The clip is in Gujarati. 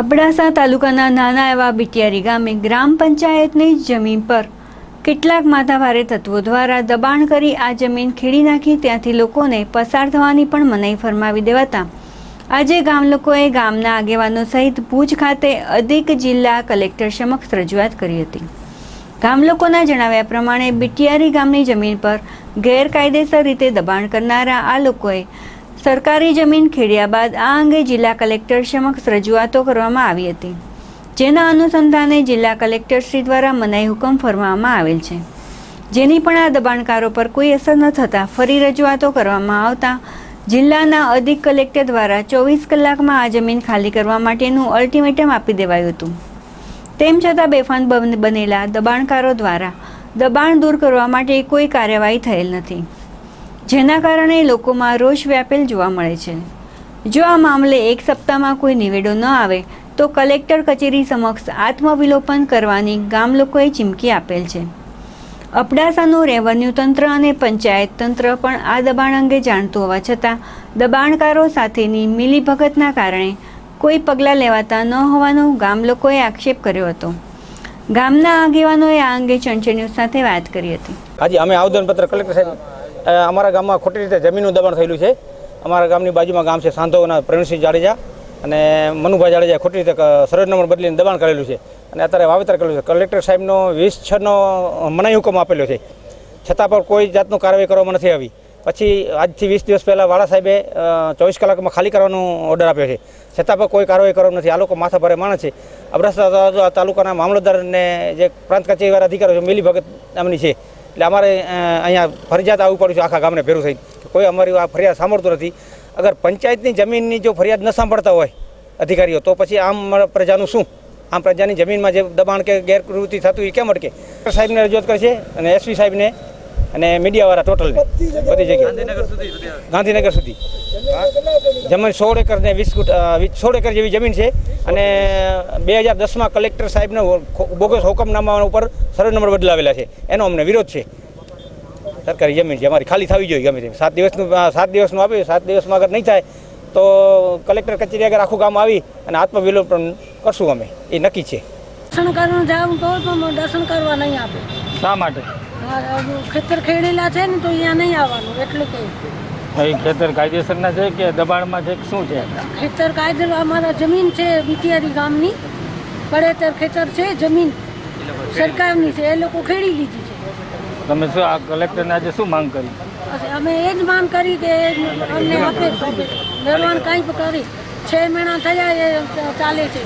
અબડાસા તાલુકાના નાના એવા બિટિયારી ગામે ગ્રામ પંચાયતની જમીન પર કેટલાક માથાભારે તત્વો દ્વારા દબાણ કરી આ જમીન ખેડી નાખી, ત્યાંથી લોકોને પસાર થવાની પણ મનાઈ ફરમાવી દેવાતા. આજે ગામ લોકોએ ગામના આગેવાનો સહિત ભુજ ખાતે અધિક જિલ્લા કલેક્ટર સમક્ષ રજૂઆત કરી હતી. ગામ લોકોના જણાવ્યા પ્રમાણે, બિટિયારી ગામની જમીન પર ગેરકાયદેસર રીતે દબાણ કરનારા આ લોકોએ સરકારી જમીન ખેડ્યા બાદ આ અંગે જિલ્લા કલેક્ટર સમક્ષ રજૂઆતો કરવામાં આવી હતી, જેના અનુસંધાને જિલ્લા કલેક્ટર શ્રી દ્વારા મનાઈ હુકમ ફરમાવવામાં આવેલ છે. જેની પણ આ દબાણકારો પર કોઈ અસર ન થતાં ફરી રજૂઆતો કરવામાં આવતા, જિલ્લાના અધિક કલેક્ટર દ્વારા ચોવીસ કલાકમાં આ જમીન ખાલી કરવા માટેનું અલ્ટિમેટમ આપી દેવાયું હતું. તેમ છતાં બેફાન બન- બનેલા દબાણકારો દ્વારા દબાણ દૂર કરવા માટે કોઈ કાર્યવાહી થયેલ નથી. જેના કારણે લોકોમાં રોષ વ્યાપેલ જોવા મળે છે. જો આ મામલે એક સપ્તાહમાં કોઈ નિવેડો ન આવે, તો કલેક્ટર કચેરી સમક્ષ આત્મવિલોપન કરવાની ગામ લોકોએ ચીમકી આપેલ છે. અબડાસાનું રેવન્યુ તંત્ર અને પંચાયત તંત્ર પણ આ દબાણ અંગે જાણતું હોવા છતાં, દબાણકારો સાથેની મિલીભગતના કારણે કોઈ પગલાં લેવાતા ન હોવાનો ગામ લોકોએ આક્ષેપ કર્યો હતો. ગામના આગેવાનોએ આ અંગે ન્યૂઝ સાથે વાત કરી હતી. આજે અમે આવેદનપત્ર કલેક્ટર સાહેબ અમારા ગામમાં ખોટી રીતે જમીનનું દબાણ થયેલું છે. અમારા ગામની બાજુમાં ગામ છે સાંધોના પ્રવીણસિંહ જાડેજા અને મનુભાઈ જાડેજા ખોટી રીતે ક- નંબર બદલીને દબાણ કરેલું છે અને અત્યારે વાવેતર કરેલું છે. કલેક્ટર સાહેબનો વીસ છનો મનાઈ હુકમ આપેલો છે. છતાં પણ કોઈ જાતનું કાર્યવાહી કરવામાં નથી આવી. પછી આજથી વીસ દિવસ પહેલાં વાળા સાહેબે ચોવીસ કલાકમાં ખાલી કરવાનો ઓર્ડર આપ્યો છે. છતાં પણ કોઈ કાર્યવાહી કરવાનું નથી. આ લોકો માથા ભારે માણસ છે. અબડાસા તાલુકાના મામલતદારને જે પ્રાંત કચેરીવાળા અધિકારીઓ છે મિલી ભગત નામની છે. એટલે અમારે અહીંયા ફરજિયાત આવવું પડ્યું છે, આખા ગામને ભેરું થઈને. કોઈ અમારી આ ફરિયાદ સાંભળતું નથી. અગર પંચાયતની જમીનની જો ફરિયાદ ન સાંભળતા હોય અધિકારીઓ, તો પછી આમ પ્રજાનું શું? આમ પ્રજાની જમીનમાં જે દબાણ કે ગેરકૃતિ થતું એ કેમ અટકે? સાહેબને રજૂઆત કરશે અને એસપી સાહેબને અને મીડિયાવાળા ટોટલ બધી જગ્યાએ ગાંધીનગર સુધી જમીન સોળ એકર ને વીસ સોળ એકર જેવી જમીન છે. અને બે હજાર દસમાં કલેક્ટર સાહેબને બોગસ હુકમનામા ઉપર સરળ નંબર બદલાવેલા છે. એનો અમને વિરોધ છે. સરકારી જમીન છે. અમારી ખાલી થવી જોઈએ ગમે તેમ. સાત દિવસનું સાત દિવસનું આપ્યું સાત દિવસમાં અગર નહીં થાય તો કલેક્ટર કચેરી આગળ આખું ગામ આવી અને આત્મવિલોપન કરશું અમે. એ નક્કી છે. દર્શન કરવા જાઉં તો દર્શન કરવા નહીં આપે. શા માટે? ખેતર ખેડેલા છે ને તો અહીંયા નહીં આવવાનું એટલે કે. અહીં ખેતર કાયદેસરના છે કે દબાણમાં છે કે શું છે? ખેતર કાયદેર અમારા જમીન છે બિટિયારી ગામની પડેતર ખેતર છે જમીન સરકારની છે એ લોકો ખેડી લીધી છે. તમે શું આ કલેક્ટરને આજે શું માંગ કરી? અમે એ જ માંગ કરી કે અમને આપે દરવાન કાંઈ કરી. છ મહિના થયા એ ચાલે છે.